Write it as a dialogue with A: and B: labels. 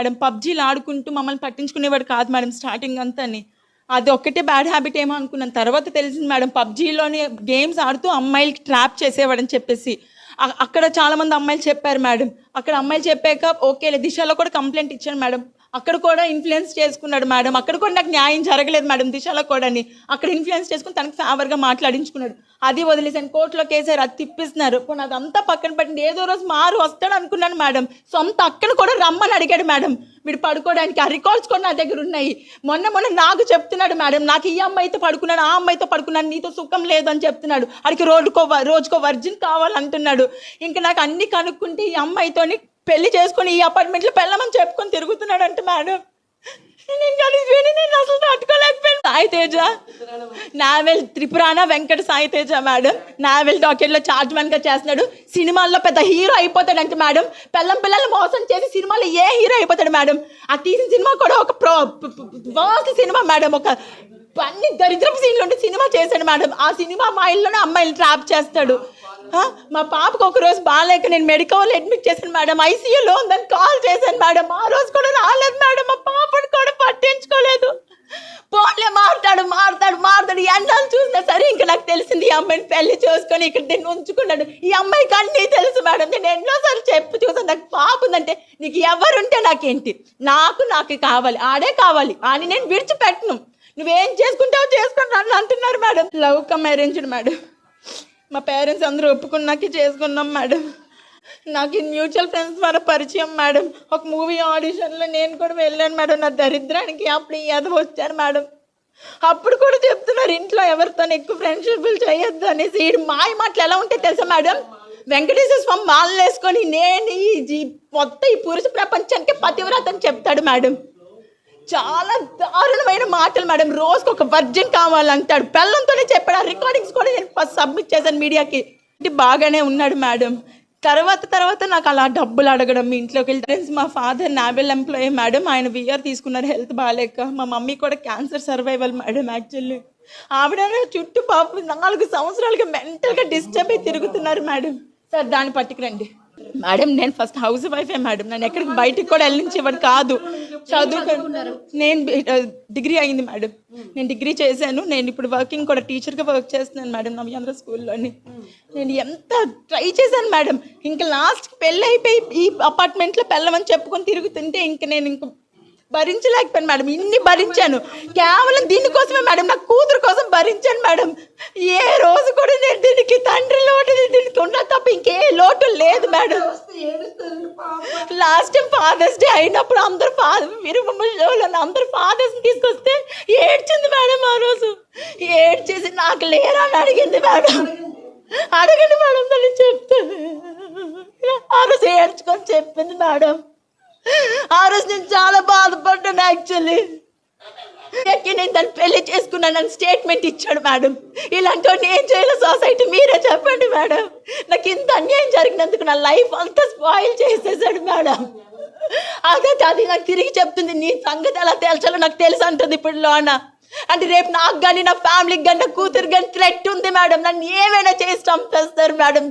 A: Madam. పబ్జీలు ఆడుకుంటూ మమ్మల్ని పట్టించుకునేవాడు కాదు మేడం స్టార్టింగ్ అంతాని. అది ఒక్కటే బ్యాడ్ హ్యాబిట్ ఏమో అనుకున్నాను. తర్వాత తెలిసింది మేడం పబ్జీలోనే గేమ్స్ ఆడుతూ అమ్మాయిలకి ట్రాప్ చేసేవాడని చెప్పేసి. అక్కడ చాలామంది అమ్మాయిలు చెప్పారు మేడం. అక్కడ అమ్మాయిలు చెప్పాక ఓకే దిశలో కూడా కంప్లైంట్ ఇచ్చాను మేడం. అక్కడ కూడా ఇన్ఫ్లుయెన్స్ చేసుకున్నాడు మేడం. అక్కడ కూడా నాకు న్యాయం జరగలేదు మేడం. దిశలో కూడా అక్కడ ఇన్ఫ్లుయెన్స్ చేసుకుని తనకు ఫేవర్గా మాట్లాడించుకున్నాడు. అది వదిలేసాను కోర్టులో కేసారు అది తిప్పిస్తున్నారు పోనీ అదంతా పక్కన పెట్టండి. ఏదో రోజు మారు వస్తాడు అనుకున్నాను మేడం. సొంత అక్కను కూడా రమ్మని అడిగాడు మేడం. వీడు పడుకోవడానికి ఆ రికార్డ్స్ కూడా నా దగ్గర ఉన్నాయి. మొన్న మొన్న నాకు చెప్తున్నాడు మేడం. నాకు ఈ అమ్మాయితో పడుకున్నాను ఆ అమ్మాయితో పడుకున్నాను నీతో సుఖం లేదని చెప్తున్నాడు. అడికి రోడ్డుకో రోజుకో వర్జిన్ కావాలంటున్నాడు. ఇంకా నాకు అన్ని కనుక్కుంటే ఈ అమ్మాయితోని పెళ్ళి చేసుకొని ఈ అపార్ట్మెంట్లో పెళ్ళమని చెప్పుకొని తిరుగుతున్నాడు మేడం. నేను కలిసి విని నేను అసలు తట్టుకోలేకపోయాను. Sai Teja naval Tripurana Venkata Sai Teja madam. Naval డాక్టర్లో charge మ్యాన్గా చేస్తున్నాడు. సినిమాల్లో పెద్ద హీరో అయిపోతాడంట మేడం. పిల్లం పిల్లల్ని మోసం చేసి సినిమాలో ఏ హీరో అయిపోతాడు మేడం? ఆ తీసిన సినిమా కూడా ఒక ప్రో వర్స్ట్ సినిమా మేడం. ఒక అన్ని దరిద్రపు సీన్లు ఉంటే సినిమా చేశాడు మేడం. ఆ సినిమా మా ఇల్లునే అమ్మాయిలు ట్రాప్ చేస్తాడు. మా పాపకు ఒక రోజు బాగాలేక నేను మెడికల్ అడ్మిట్ చేశాను మేడం. ఐసీయూలో ఉందని కాల్ చేశాను మేడం. ఆ రోజు కూడా రాలేదు మేడం. మా పాపను కూడా పట్టించుకోలేదు. పోన్లే మారుతాడు మారుతాడు మారుతాడు. ఎండాలు చూసినా సరే ఇంకా నాకు తెలిసింది ఈ అమ్మాయిని పెళ్ళి చేసుకొని ఇక్కడ నేను ఉంచుకున్నాడు. ఈ అమ్మాయికి అన్నీ తెలుసు మేడం. నేను ఎన్నోసార్లు చెప్పు చూసాను. నాకు పాప ఉందంటే నీకు ఎవరుంటే నాకేంటి? నాకు నాకు కావాలి. ఆడే కావాలి. అని నేను విడిచిపెట్టను. నువ్వేం చేసుకుంటావు చేసుకుని నన్ను అంటున్నారు madam. Love come arranged madam. మా పేరెంట్స్ అందరూ ఒప్పుకున్నాకే చేసుకున్నాం మేడం నాకు ఈ మ్యూచువల్ ఫ్రెండ్స్ ద్వారా పరిచయం మేడం ఒక మూవీ ఆడిషన్లో నేను కూడా వెళ్ళాను మేడం నా దరిద్రానికి అప్పుడు ఈ ఎదవ వచ్చాను మేడం అప్పుడు కూడా చెప్తున్నారు ఇంట్లో ఎవరితో ఎక్కువ ఫ్రెండ్షిప్లు చేయొద్దు అనేసి. ఈ మాయ మాటలు ఎలా ఉంటాయి తెలుసా మేడం వెంకటేశ్వర స్వామి మాలలు వేసుకొని నేను ఈ మొత్తం ఈ పురుష ప్రపంచానికి పతివ్రత చెప్తాడు మేడం చాలా దారుణమైన మాటలు మేడం రోజుకు ఒక వర్జన్ కావాలంటాడు. పెళ్ళంతోనే చెప్పాడు ఆ రికార్డింగ్స్ కూడా నేను ఫస్ట్ సబ్మిట్ చేశాను మీడియాకి. అంటే బాగానే ఉన్నాడు మేడం. తర్వాత తర్వాత నాకు అలా డబ్బులు అడగడం మీ ఇంట్లోకి వెళ్ళి మా ఫాదర్ నావెల్ ఎంప్లాయీ మేడం ఆయన విఆర్ తీసుకున్నారు హెల్త్ బాగాలేక. మా మమ్మీ కూడా క్యాన్సర్ సర్వైవల్ మేడం యాక్చువల్లీ ఆవిడ చుట్టూ పాపం నాలుగు సంవత్సరాలుగా మెంటల్గా డిస్టర్బ్ అయి తిరుగుతున్నారు మేడం. సార్ దాన్ని పట్టుకురండి. మేడం నేను ఫస్ట్ హౌస్ వైఫే మేడం. నేను ఎక్కడికి బయటికి కూడా వెళ్ళించేవాడు కాదు. చదువు నేను డిగ్రీ అయింది మేడం. నేను డిగ్రీ చేశాను. నేను ఇప్పుడు వర్కింగ్ కూడా టీచర్గా వర్క్ చేస్తున్నాను మేడం నవ్యాంధ్ర స్కూల్లోని. నేను ఎంత ట్రై చేశాను మేడం. ఇంకా లాస్ట్కి పెళ్ళి అయిపోయి ఈ అపార్ట్మెంట్లో పెళ్ళమని చెప్పుకొని తిరుగుతుంటే ఇంక నేను ఇంక భరించలేకపోయాను మేడం. ఇన్ని భరించాను. కేవలం దీనికోసమే మేడం. నా కూతురు కోసం భరించాను మేడం. ఏ రోజు కూడా నేను దీనికి తండ్రి లోటు దీనికి ఉన్న తప్ప ఇంకే లోటు లేదు madam. Last time father's day అయినప్పుడు అందరు ఫాదర్ మీరు షోలో అందరు ఫాదర్స్ తీసుకొస్తే ఏడ్చింది మేడం ఆ రోజు. ఏడ్చేసి నాకు లేరా అని అడిగింది మేడం. అడగండి మేడం నేను చెప్తుంది ఆ రోజు ఏడ్చుకొని చెప్పింది మేడం. ఆ రోజు నేను చాలా బాధపడ్డాను యాక్చువల్లీ నేను దాన్ని పెళ్ళి చేసుకున్నానని స్టేట్మెంట్ ఇచ్చాడు మేడం. ఇలాంటి వాడిని ఏం చేయాలి సొసైటీ మీరే చెప్పండి మేడం. నాకు ఇంత అన్యాయం జరిగినందుకు నా లైఫ్ అంతా స్పాయిల్ చేసేసాడు మేడం. అదే అది నాకు తిరిగి చెప్తుంది నీ సంగతి ఎలా తేల్చాలో నాకు తెలుసు అంటుంది ఇప్పుడు లోన. అంటే రేపు నాకు కానీ నా ఫ్యామిలీకి కానీ నా కూతురు కానీ థ్రెట్ ఉంది మేడం. నన్ను ఏమైనా చేసి చంపేస్తారు మేడం.